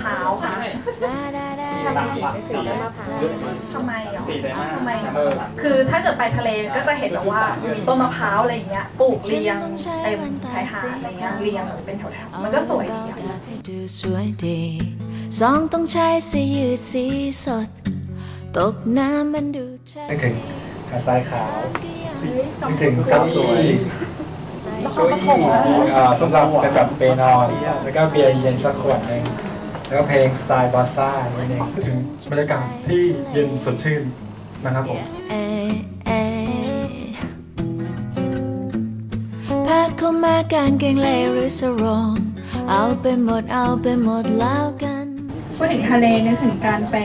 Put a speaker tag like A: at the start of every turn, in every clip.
A: พร้าวค่ะ
B: ทำไมถึงต้นมะพร้าว
A: ทำไมอะ
C: สี่เลยมาก
A: ทำไม
C: เออ
A: คือถ้าเกิดไปทะเลก็จะเห็นแบบว่ามีต้นมะพร้าวอะไรอย่างเงี้ยปลูกเรียงเต็มชายหาดอะไรเงี้ยเรียงเป็นแถวๆมันก็สวยดีอะ
D: ดูสวยดีสองต้องใช้สียืดสีสด ตกน้ำมันดูใช่
E: นึกถึงหาดทรายขาวนึกถึงเก้าอี้
A: แล้ว
E: เก้า
A: เขาก็
E: อี้
A: ถมแล้ว
E: อ่าสำหรับเป็นแบบเปนอนแล้วก็เบียร์เย็นสักขวดหนึง แล้วก็เพลงสไตล์บอสซ่านิดนึงถึงบรรยากาศที่เย็นสดชื่นนะครับผม
D: เอ้ยเอ้ยพักเข้ามากางเกงเลยหรือสรงเอาไปหมดเอาไปหมดแล้วกัน
A: พูดถึงทะเลนึกถึงการไป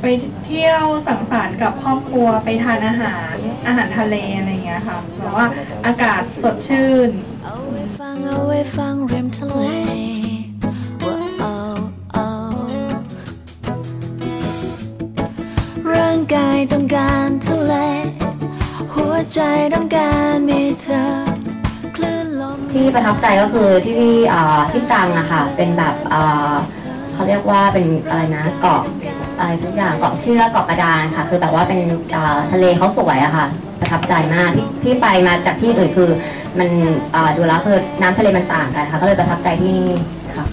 A: ไปเที่ยวสังสรรค์กับครอบครัวไปทานอาหารอาหารทะเลอะไรอย่างเงี้ยค่ะเพราะว่าอากาศสดชื่น
D: เอาไว้ฟังเอาไว้ฟังริมทะเล ต้องการทะเล หัวใจต้องการมีเธอคลื่นลม
B: ที่ประทับใจก็คือที่อ่าที่ตรังนะคะเป็นแบบอ่าเขาเรียกว่าเป็นอะไรนะเกาะอะไรสักอย่างเกาะเชือกเกาะกระดานค่ะ คือแบบว่าเป็นอ่าทะเลเขาสวยอะค่ะ ประทับใจมากที่ที่ไปมาจากที่อื่นคือมันอ่าดูแล้วคือน้ำทะเลมันต่างกันค่ะ ก็เลยประทับใจที่นี่ค่ะ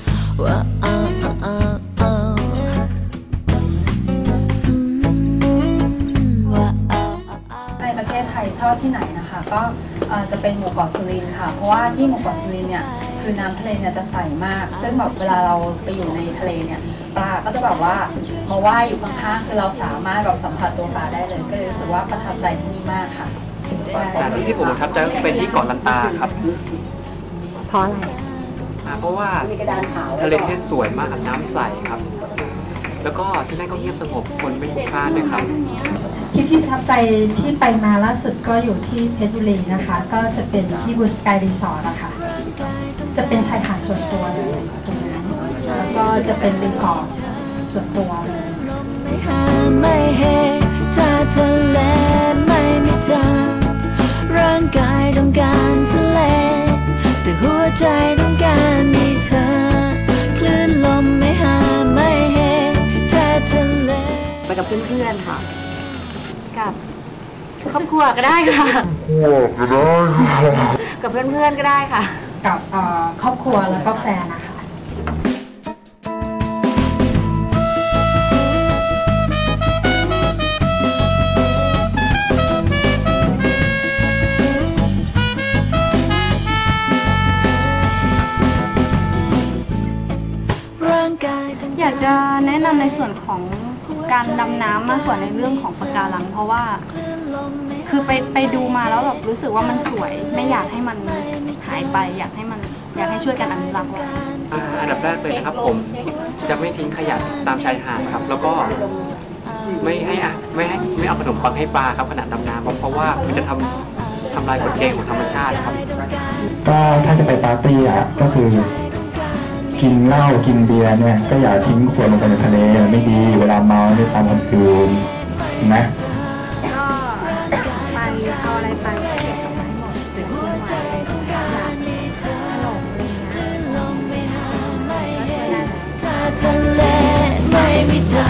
F: ชอบที่ไหนนะคะ ก็เอ่อจะเป็นหมู่เกาะสุรินทร์ค่ะ เพราะว่าที่หมู่เกาะสุรินทร์เนี่ยคือน้ำทะเลเนี่ยจะใสมาก ซึ่งแบบเวลาเราไปอยู่ในทะเลเนี่ยปลาก็จะแบบว่ามาว่ายอยู่ข้างๆคือเราสามารถแบบสัมผัสตัวปลาได้เลยก็เลยรู้สึกว่าประทับใจที่นี่มากค่ะ
C: สถานที่ที่ผมประทับใจก็เป็นที่เกาะลันตาครับ
B: เพราะอะไร
C: อ่าเพราะว่า
B: มีกระดานขาว
C: ทะเลที่นั่นสวยมากน้ำใสครับ แล้วก็ที่นั่นก็เงียบสงบคนไม่พลุกพล่านเลยครับ
G: ที่พี่ประทับใจที่ไปมาล่าสุดก็อยู่ที่เพชรบุรีนะคะ ก็จะเป็นที่บูสกายรีสอร์ทอะค่ะจะเป็นชายหาดส่วนตัวเลยตรงนั้นแล้วก็จะเป็นรีสอร์ทส่วนตัวเลย
D: เพื่
B: อนๆค่ะ กับครอบครัวก็ได้ค่ะกับเพื่อนๆก็ได้ค่ะ
G: กับเอ่อครอบครัวแล้วก็แฟนนะคะ
D: ร่างกายต้อง
F: อยากจะแนะนำในส่วนของ การดำน้ำมากกว่าในเรื่องของปะการัง เพราะว่า
D: คลื่นลมไม่หา
F: คือไปไปดูมาแล้วแบบรู้สึกว่ามันสวย ไม่อยากให้มันหายไป อยากให้มันอยากให้ช่วยกันอนุรักษ์ไว้
C: อ่าอันดับแรกเลยนะครับผมจะไม่ทิ้งขยะตามชายหาดครับ แล้วก็ไม่ให้อะไม่ให้ไม่เอาขนมปังให้ปลาครับขณะดำน้ำเพราะว่ามันจะทำทำลายกฎเกณฑ์ของธรรมชาติครับ
E: ก็ถ้าจะไปปาร์ตี้อะก็คือ กินเหล้ากินเบียร์เนี่ยก็อย่าทิ้งขวดลงไปในทะเลไม่ดีเวลาเมาเนี่ยตามคนอื่นนะ
F: ก็ไปเอาอะไรไปเก็บกลับมาให้หมดถึงที่ไว้ขนมอะไรเงี้ยก็ช่วยได้นะ
D: ถ้าทะเลไม่มีเธอ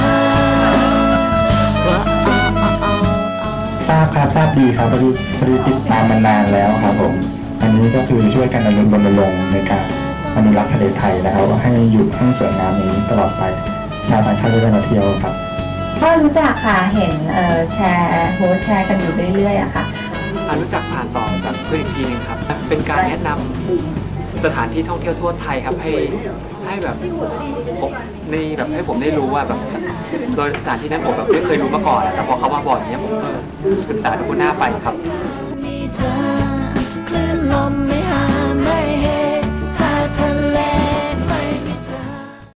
D: ว้าวเอาเอาเอาเอา
E: ทราบครับทราบดีครับพอดีพอดีติดตามมานานแล้วครับผม อันนี้ก็คือช่วยกันอนุรณรงค์ในการ อนุรักษ์ทะเลไทยนะครับว่าให้อยู่ให้สวยงามอย่างนี้ตลอดไปชาวต่างชาติจะได้มาเที่ยวครับ
B: ก็รู้จักค่ะเห็นเอ่อแชร์โพสต์แชร์กันอยู่เรื่อยๆอะค่ะ
C: อ่ารู้จักผ่านต่อจากเพื่อนอีกทีหนึงครับ เป็นการแนะนำสถานที่ท่องเที่ยวทั่วไทยครับให้ให้แบบผมในแบบให้ผมได้รู้ว่าแบบโดยสถานที่นั้นผมแบบไม่เคยรู้มาก่อนอะแต่พอเขามาบ่อยเนี้ยผมเออศึกษาดูหน้าไปครับ